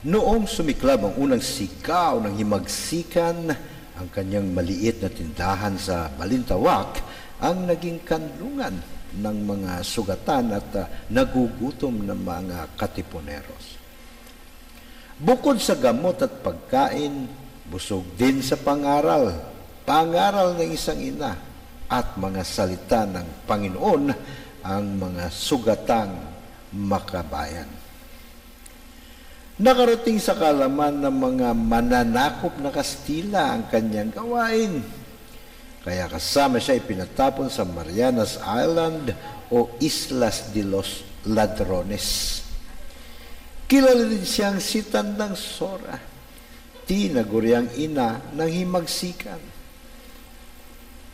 Noong sumiklab ang unang sigaw ng himagsikan, ang kanyang maliit na tindahan sa Balintawak ang naging kanlungan ng mga sugatan at ah, nagugutom ng mga katipuneros. Bukod sa gamot at pagkain, busog din sa pangaral, pangaral ng isang ina at mga salita ng Panginoon ang mga sugatang makabayan. Nakarating sa kalaman ng mga mananakop na Kastila ang kanyang gawain. Kaya kasama siya ipinatapon sa Marianas Island o Islas de los Ladrones. Kilala din siyang si Tandang Sora, tinaguriang ina ng himagsikan.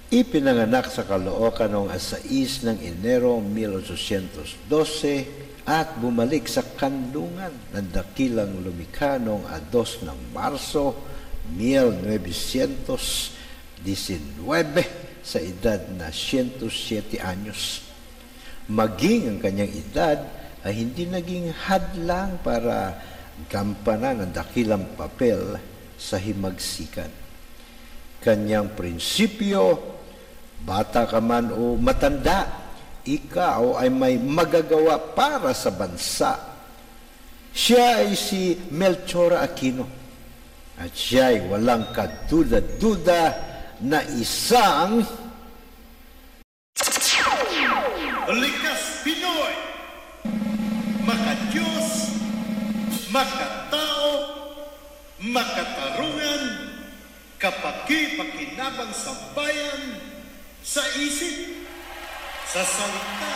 Ipinanganak sa Caloocan noong 6 ng Enero 1812 at bumalik sa kandungan ng dakilang lumikha noong 2 ng Marso 1919 sa edad na 107 anyos. Maging ang kanyang edad ay hindi naging hadlang para gampanan ang dakilang papel sa himagsikan. Kanyang prinsipyo, bata ka man o matanda, ikaw ay may magagawa para sa bansa. Siya ay si Melchora Aquino at siya ay walang kaduda-duda na isang Likas Pinoy! Makadiyos, makatao, makatarungan, kapaki-pakinabang sa bayan, sa isip, sa salita,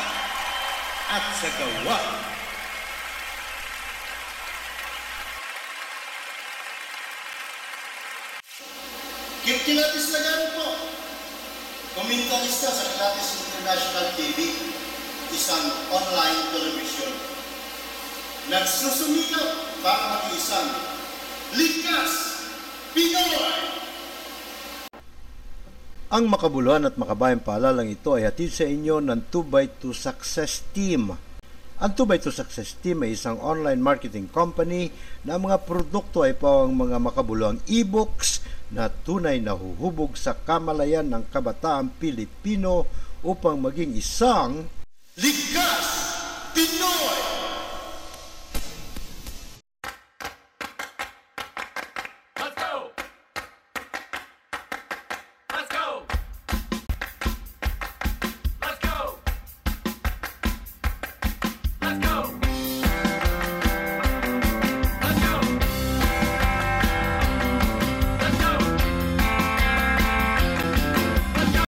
at sa gawa. Kilatis Lagano po, komentarista sa Kilatis International TV, isang online television. Nagsusumikap para mag-isang likas Pinoy! Ang makabuluhan at makabayang paalalang ito ay hatid sa inyo ng 2x2 Success Team. Ang 2x2 Success Team ay isang online marketing company na ang mga produkto ay pawang mga makabuluhang e-books na tunay na huhubog sa kamalayan ng kabataang Pilipino upang maging isang Likas Pinoy!